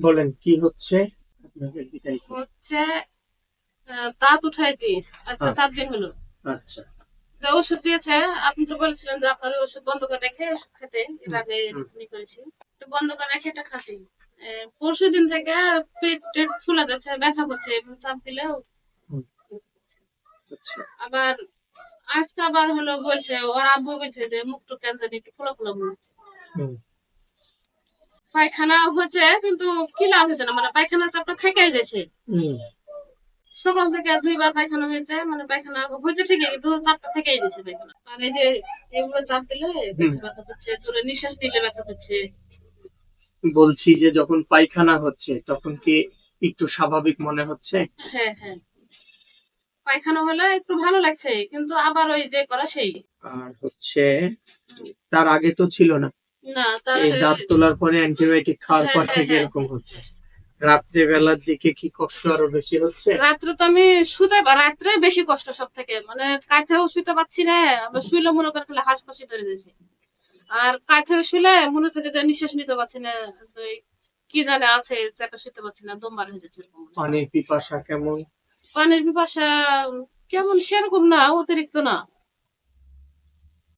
বলেন কি হচ্ছে? আপনাদের। হচ্ছে দাঁত উঠাইছি আজকে আচ্ছা। চার দিন হলো। আচ্ছা। যে ওষুধ দিয়েছে আপনি তো বলেছিলেন যে আপনার ওষুধ বন্ধ করে রেখে ওষুধ খেতে। এর আগে। করেছি। তো বন্ধ করে রেখে এটা খাচ্ছি। পরশু দিন থেকে পেট টেট ফুলে যাচ্ছে ব্যথা করছে চাপ দিলেও আচ্ছা। আবার আজকে আবার হলো বলছে ওর আব্বু বলছে যে মুখটু কেন জানি একটু ফোলা ফোলা মনে হচ্ছে। পায়খানা হচ্ছে কিন্তু কি লাভ হয়েছে না? মানে পায়খানা চাপটা থেকেই যাচ্ছে। হুম। সকাল থেকে দুইবার পায়খানা হয়েছে মানে পায়খানা হয়েছে ঠিকই কিন্তু চাপটা থেকেই যাচ্ছে পায়খানা। আর এই যে এগুলো চাপ দিলে ব্যথা করছে জোরে নিঃশ্বাস নিলে ব্যথা হচ্ছে বলছি যে যখন পায়খানা হচ্ছে তখন কি একটু স্বাভাবিক মনে হচ্ছে? হ্যাঁ হ্যাঁ। পায়খানা হলে একটু ভালো লাগছে কিন্তু আবার ওই যে করা সেই। আর হচ্ছে তার আগে তো ছিল না। এই দাঁত তোলার পরে অ্যান্টিবায়োটিক খাওয়ার পর হ্যাঁ, থেকে হ্যাঁ, এরকম হচ্ছে। রাত্রে বেলার দিকে কি কষ্ট আরও বেশি হচ্ছে? রাত্রে তো আমি শুতে রাত্রে বেশি কষ্ট সব থেকে মানে কাঁথেও শুতে পারছি না আবার শুইলে মনে করে ফেলে হাসপাসি ধরে যাচ্ছে আর কাঁথেও শুলে মনে হচ্ছে যে নিঃশ্বাস নিতে পারছি না কি জানে আছে চাপে শুতে পারছি না দম বার হয়ে যাচ্ছে এরকম পানির পিপাসা কেমন? পানির পিপাসা কেমন সেরকম না অতিরিক্ত না।